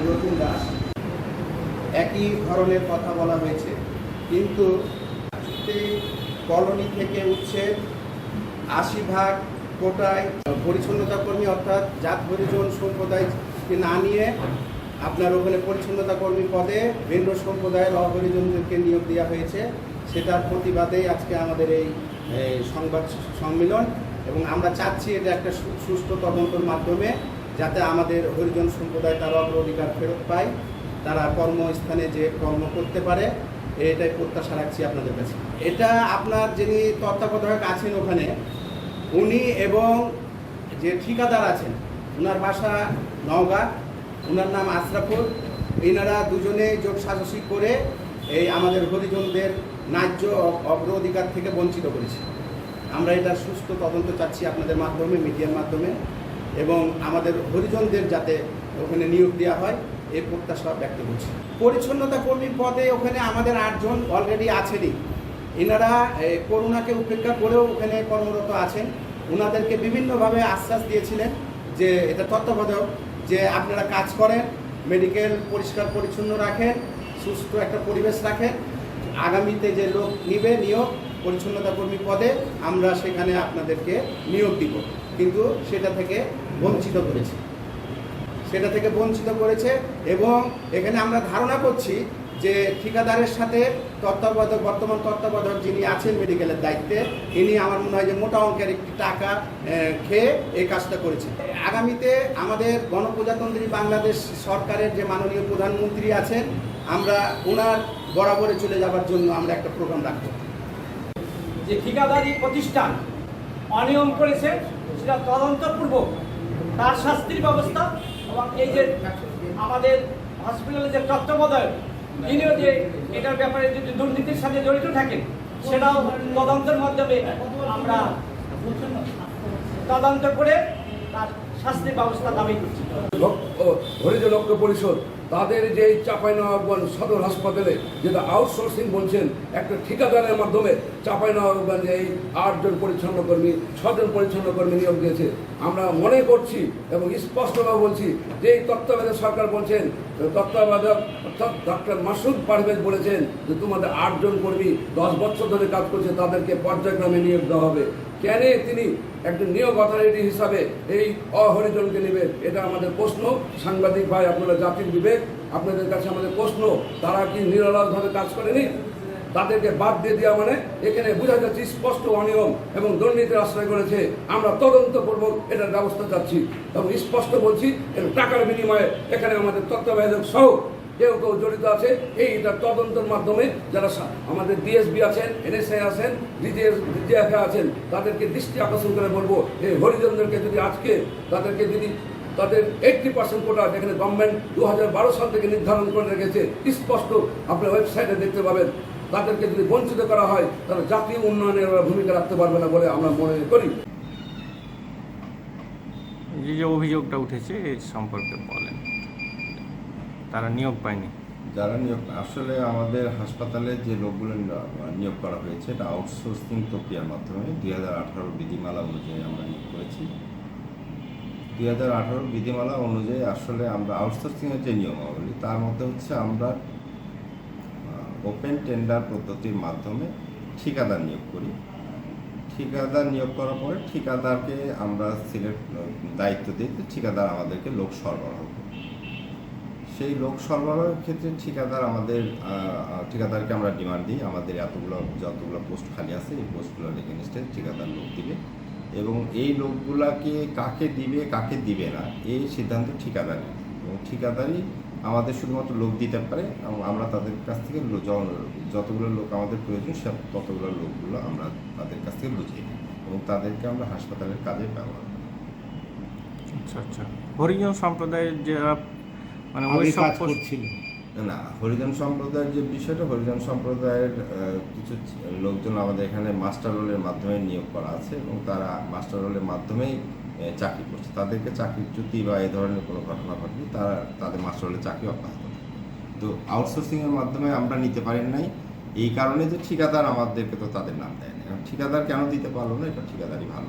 আমি দাস। একই ধরনের কথা বলা হয়েছে। কিন্তু কলোনি থেকে উচ্ছেদ আশি ভাগ কোটায় পরিচ্ছন্নতা কর্মী, অর্থাৎ জাত হরিজন সম্প্রদায়কে না নিয়ে আপনার ওখানে পরিচ্ছন্নতা কর্মী পদে ভিন্ন সম্প্রদায়ের অহরিজনদেরকে নিয়োগ দেওয়া হয়েছে। সেটার প্রতিবাদেই আজকে আমাদের এই সংবাদ সম্মেলন। এবং আমরা চাচ্ছি এটা একটা সু- সুষ্ঠু তদন্তের মাধ্যমে যাতে আমাদের হরিজন সম্প্রদায় তার অগ্রাধিকার ফেরত পায়, তারা কর্মস্থানে যে কর্ম করতে পারে, এটাই প্রত্যাশা রাখছি আপনাদের কাছে। এটা আপনার যিনি তত্ত্বাবধায়ক আছেন ওখানে, উনি এবং যে ঠিকাদার আছেন ওনার বাসা নওগাঁ ওনার নাম আশরাফুল, এনারা দুজনে যোগ সাজসি করে এই আমাদের হরিজনদের ন্যায্য অ- অগ্রাধিকার থেকে বঞ্চিত করেছে। আমরা এটা সুস্থ তদন্ত চাচ্ছি আপনাদের মাধ্যমে, মিডিয়ার মাধ্যমে। এবং আমাদের হরিজনদের যাতে ওখানে নিয়োগ দেওয়া হয়, এই প্রত্যাশা ব্যক্ত করছি। পরিচ্ছন্নতা কর্মী পদে ওখানে আমাদের আটজন অলরেডি আছেনই। এনারা করোনাকে উপেক্ষা করেও ওখানে কর্মরত আছেন। ওনাদেরকে বিভিন্নভাবে আশ্বাস দিয়েছিলেন যে, এটা তত্ত্বাবধায়ক, যে আপনারা কাজ করেন, মেডিকেল পরিষ্কার পরিচ্ছন্ন রাখেন, সুস্থ একটা পরিবেশ রাখেন। আগামীতে যে লোক নিবে নিয়োগ পরিচ্ছন্নতা কর্মী পদে আমরা সেখানে আপনাদেরকে নিয়োগ দিব। কিন্তু সেটা থেকে বঞ্চিত করেছি। সেটা থেকে বঞ্চিত করেছে এবং এখানে আমরা ধারণা করছি যে ঠিকাদারের সাথে তত্ত্বাবধায়ক, বর্তমান তত্ত্বাবধায়ক যিনি আছেন মেডিকেলের দায়িত্বে, ইনি আমার মনে হয় যে মোটা অঙ্কের একটি টাকা খেয়ে এই কাজটা করেছে আগামীতে আমাদের গণপ্রজাতন্ত্রী বাংলাদেশ সরকারের যে মাননীয় প্রধানমন্ত্রী আছেন, আমরা ওনার বরাবরে চলে যাবার জন্য আমরা একটা প্রোগ্রাম রাখব। যে ঠিকাদারি প্রতিষ্ঠান অনিয়ম করেছে, সেটা তদন্তপূর্বক তার শাস্তির ব্যবস্থা এবং এই যে আমাদের হসপিটালে যে তত্ত্বাবধায়ক, তিনিও যে এটার ব্যাপারে যদি দুর্নীতির সাথে জড়িত থাকেন, সেটাও তদন্তের মাধ্যমে আমরা তদন্ত করে তার শাস্তির ব্যবস্থা দাবি করছি। হরিজন লক্ষ্য পরিষদ তাদের যে চাঁপাইনবাবগঞ্জ সদর হাসপাতালে যেটা আউটসোর্সিং বলছেন, একটা ঠিকাদারের মাধ্যমে চাঁপাইনবাবগঞ্জে এই আটজন পরিচ্ছন্ন কর্মী, ছজন পরিচ্ছন্ন কর্মী নিয়োগ দিয়েছে। আমরা মনে করছি এবং স্পষ্টভাবে বলছি যে এই তত্ত্বাবধায়ক সরকার বলছেন, তত্ত্বাবধায়ক অর্থাৎ ডক্টর মাসুদ পারভেজ বলেছেন যে তোমাদের আটজন কর্মী দশ বছর ধরে কাজ করছে, তাদেরকে পর্যায়ক্রমে নিয়োগ দেওয়া হবে। কেন তিনি একজন নিয়োগ অথরিটি হিসাবে এই অহরিজনকে নেবেন? এটা আমাদের প্রশ্ন। সাংবাদিক ভাই, আপনারা জাতির বিবেক, আপনাদের কাছে আমাদের প্রশ্ন, তারা কি নিরলসভাবে কাজ করেনি? তাদেরকে বাদ দিয়ে দেওয়া মানে এখানে বোঝা যাচ্ছে স্পষ্ট অনিয়ম এবং দুর্নীতির আশ্রয় করেছে। আমরা তদন্তপূর্বক এটার ব্যবস্থা চাচ্ছি। এবং স্পষ্ট বলছি টাকার বিনিময়ে এখানে আমাদের তত্ত্বাবধায়ক সহ কেউ কেউ জড়িত আছে, এই এটা তদন্তের মাধ্যমে যারা আমাদের ডিএসবি আছেন এনএসআই আছেন ডিজিএফ আছেন, তাদেরকে দৃষ্টি আকর্ষণ করে বলব, এই হরিজনদেরকে যদি আজকে তাদেরকে যদি তাদের এইটটি পার্সেন্ট কোটা যেখানে গভর্নমেন্ট দু হাজার বারো সাল থেকে নির্ধারণ করে রেখেছে, স্পষ্ট আপনার ওয়েবসাইটে দেখতে পাবেন। তাদেরকে যদি বঞ্চিত করা হয়, তাহলে জাতীয় উন্নয়নের ভূমিকা রাখতে পারবে না বলে আমরা মনে করি। এই যে অভিযোগটা উঠেছে এই সম্পর্কে বলেন। তারা নিয়োগ পায়নি। যারা নিয়োগ আসলে আমাদের হাসপাতালে যে লোকগুলো নিয়োগ করা হয়েছে, এটা আউটসোর্সিং প্রক্রিয়ার মাধ্যমে দুই হাজার আঠারো বিধিমালা অনুযায়ী আমরা নিয়োগ করেছি। দুই হাজার আঠারো বিধিমালা অনুযায়ী আসলে আমরা আউটসোর্সিংয়ের যে নিয়মাবলী, তার মধ্যে হচ্ছে আমরা ওপেন টেন্ডার পদ্ধতির মাধ্যমে ঠিকাদার নিয়োগ করি। ঠিকাদার নিয়োগ করার পরে ঠিকাদারকে আমরা সিলেক্ট দায়িত্ব দিই ঠিকাদার আমাদেরকে লোক সরবরাহ করবে। সেই লোক সরবরাহের ক্ষেত্রে ঠিকাদার আমাদের ঠিকাদারকে আমরা ডিমান্ড দিই। আমাদের এতগুলো, যতগুলো পোস্ট খালি আছে, এই পোস্টগুলোর এগেনস্টে ঠিকাদার লোক দিবে। এবং এই লোকগুলাকে কাকে দিবে কাকে দিবে না, এই সিদ্ধান্ত ঠিকাদার। এবং ঠিকাদারই আমাদের শুধুমাত্র লোক দিতে পারে। এবং আমরা তাদের কাছ থেকে যতগুলো লোক আমাদের প্রয়োজন, সব ততগুলো লোকগুলো আমরা তাদের কাছ থেকে নিই। এবং তাদেরকে আমরা হাসপাতালের কাজে ব্যবহার করি। আচ্ছা আচ্ছা। হরিজন সম্প্রদায়ের যে মানে ওই কাজ করছিল না হরিজন সম্প্রদায়ের যে বিষয়টা হরিজন সম্প্রদায়ের কিছু লোকজন আমাদের এখানে মাস্টার রোলের মাধ্যমে নিয়োগ করা আছে এবং তারা মাস্টার রোলের মাধ্যমেই চাকরি করছে। তাদেরকে চাকরিচ্যুতি বা এই ধরনের কোনো ঘটনা ঘটলে তারা তাদের মাস্টার রোলের চাকরি অব্যাহত থাকে। তো আউটসোর্সিংয়ের মাধ্যমে আমরা নিতে পারি নাই। এই কারণে যে ঠিকাদার আমাদেরকে তো তাদের নাম দেয় না। ঠিকাদার কেন দিতে পারল না? এটা ঠিকাদারই ভালো।